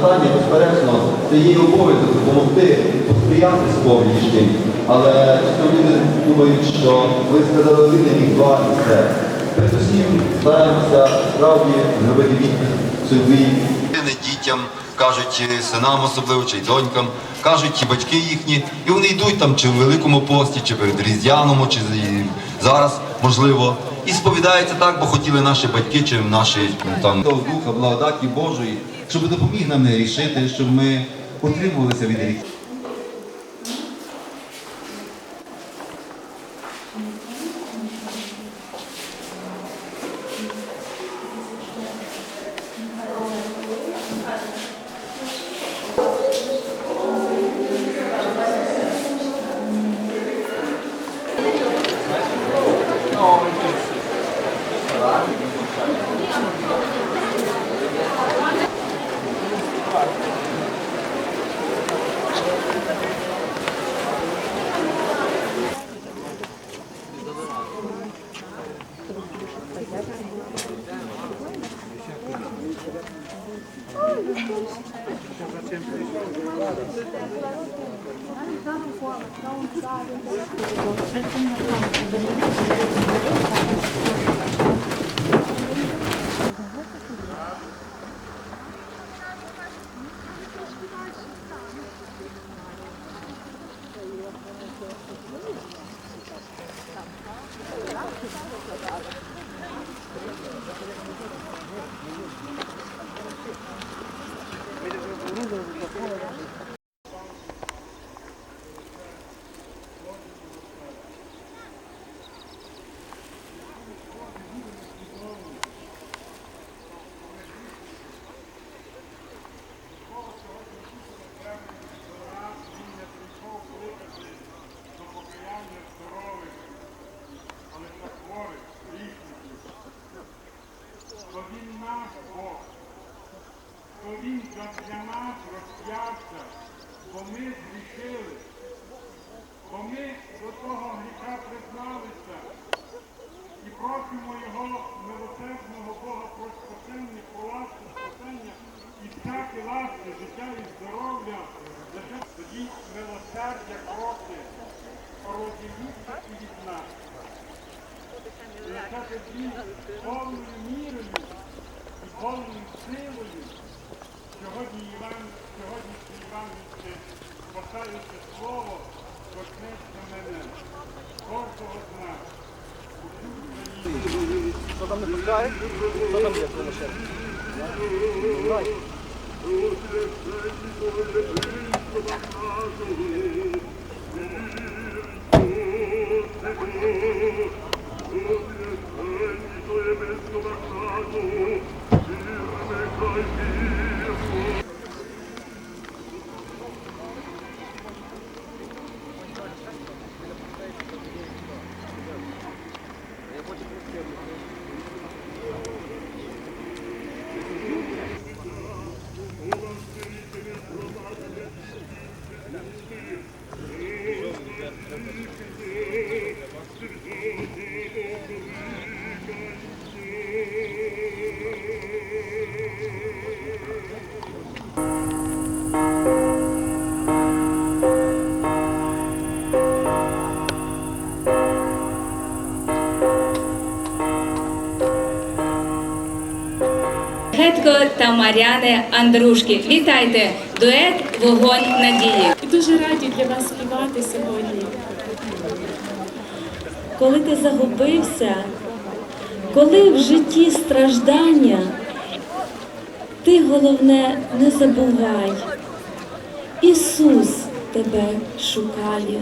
Тані, безперечно, це її обов'язок допомогти, посприяти сповнішнім. Але люди думають, що ви сказали один рік, два і все. Передусім стараємося справді зробити від собі. Дітям, кажуть синам особливо, чи донькам, кажуть і батьки їхні, і вони йдуть там чи в Великому пості, чи перед Різдвяному, чи зараз, можливо, і сповідається так, бо хотіли наші батьки, чи наші там Духа, благодаті Божої, щоб допоміг нам не рішити, щоб ми утримувалися від гріхів. То він наш Бог, то він за- для нас розп'явся, бо ми зрішили, бо ми до того гріха призналися. І просимо його милосердного Бога про спасення, про ласку спасення і всяке ласки, життя і здоров'я, того тоді милосердя кроки розіміться і від нас. Яка тоді повною мірою і повною силою сьогодні Іван, сьогодні Івангельське спасаюче слово торкнеться мене, кожного з нас. Хто там не пускає? Хто там є в тому та Мар'яни Андрушки. Вітайте! Дует Вогонь надії. Дуже раді для вас співати сьогодні. коли ти загубився, коли в житті страждання, ти головне не забувай. Ісус тебе шукає.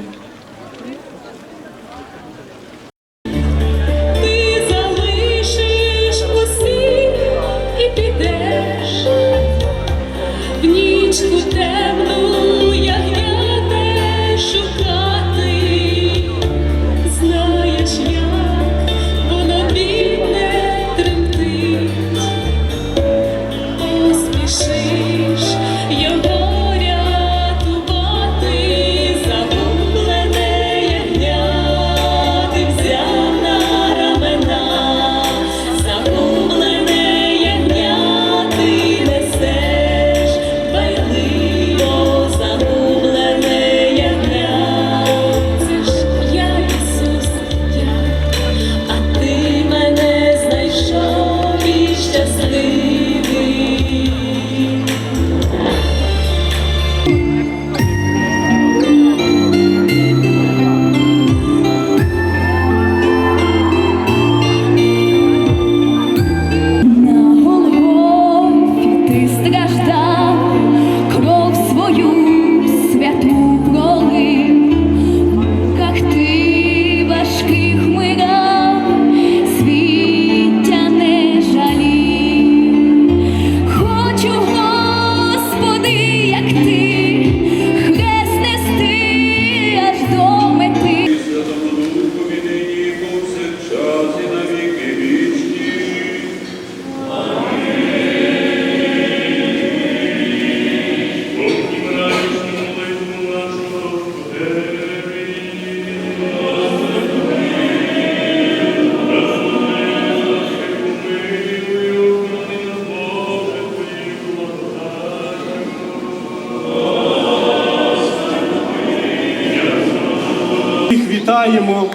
Сідаємо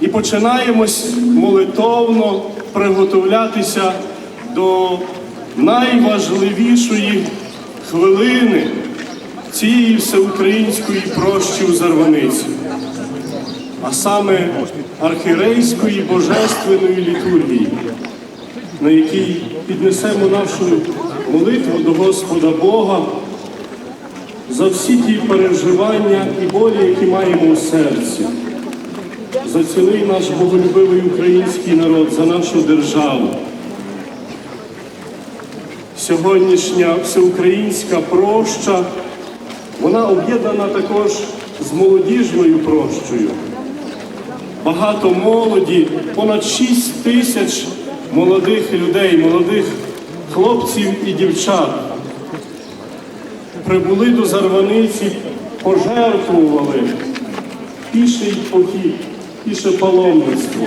і починаємось молитовно приготовлятися до найважливішої хвилини цієї всеукраїнської прощі у Зарваниці, а саме архірейської божественної літургії, на якій піднесемо нашу молитву до Господа Бога за всі ті переживання і болі, які маємо у серці, за цілий наш боголюбивий український народ, за нашу державу. Сьогоднішня всеукраїнська проща, вона об'єднана також з молодіжною прощою. Багато молоді, понад 6 тисяч молодих людей, молодих хлопців і дівчат прибули до Зарваниці, пожертвували піший похід, піше паломництво.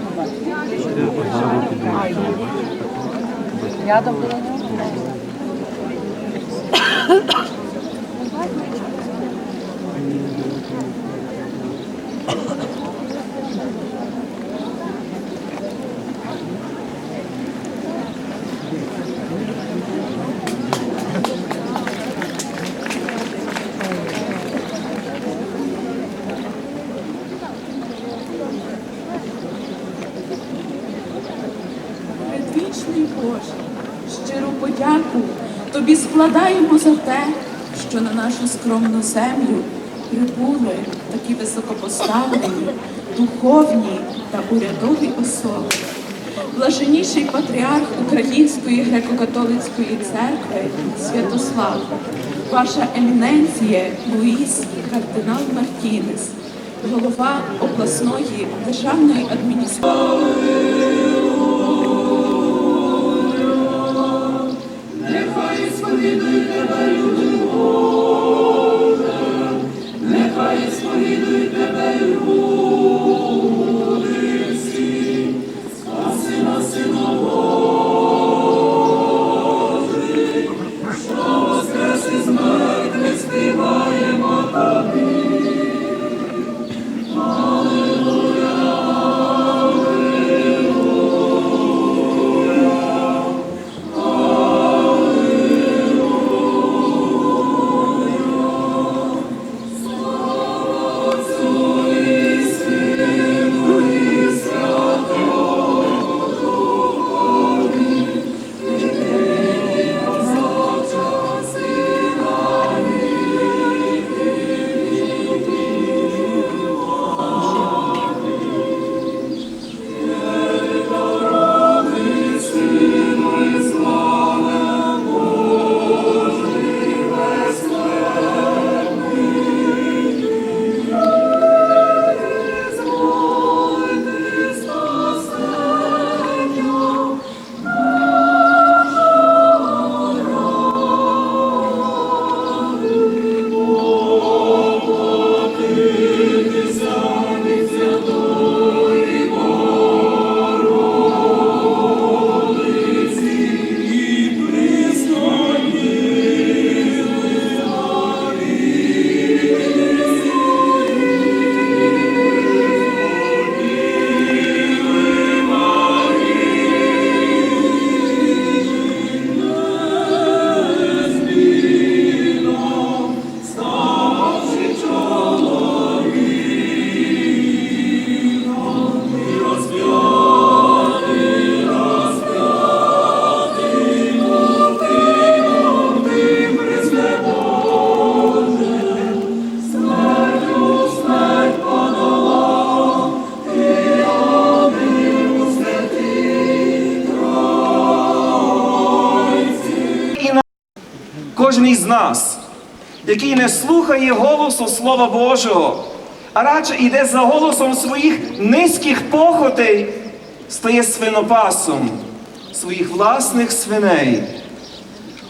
Предвічний Подяку тобі складаємо за те, що на нашу скромну землю прибули такі високопоставлені, духовні та урядові особи. Блаженніший патріарх Української греко-католицької церкви Святослав, ваша еміненція Луїс кардинал Мартінес, голова обласної державної адміністрації. Кожен з нас, який не слухає голосу Слова Божого, а радше йде за голосом своїх низьких похотей, стає свинопасом своїх власних свиней,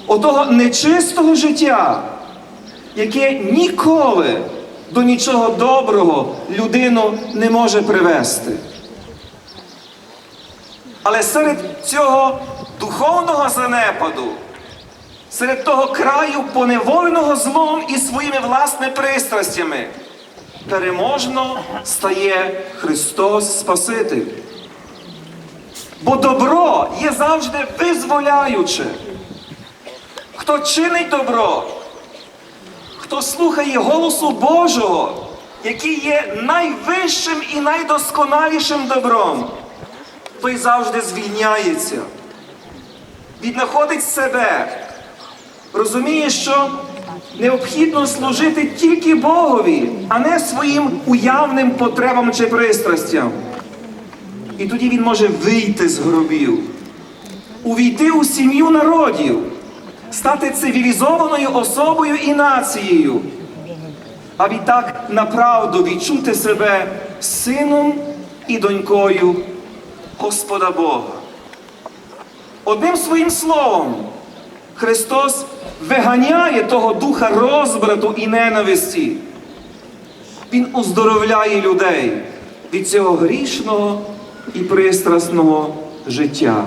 отого нечистого життя, яке ніколи до нічого доброго людину не може привести. Але серед цього духовного занепаду, серед того краю поневоленого злом і своїми власними пристрастями, переможно стає Христос Спаситель. Бо добро є завжди визволяюче. Хто чинить добро, хто слухає голосу Божого, який є найвищим і найдосконалішим добром, той завжди звільняється, віднаходить себе, розуміє, що необхідно служити тільки Богові, а не своїм уявним потребам чи пристрастям. І тоді він може вийти з гробів, увійти у сім'ю народів, стати цивілізованою особою і нацією, а відтак направду відчути себе сином і донькою Господа Бога. Одним своїм словом, Христос виганяє того духа розбрату і ненависті. Він оздоровляє людей від цього грішного і пристрасного життя.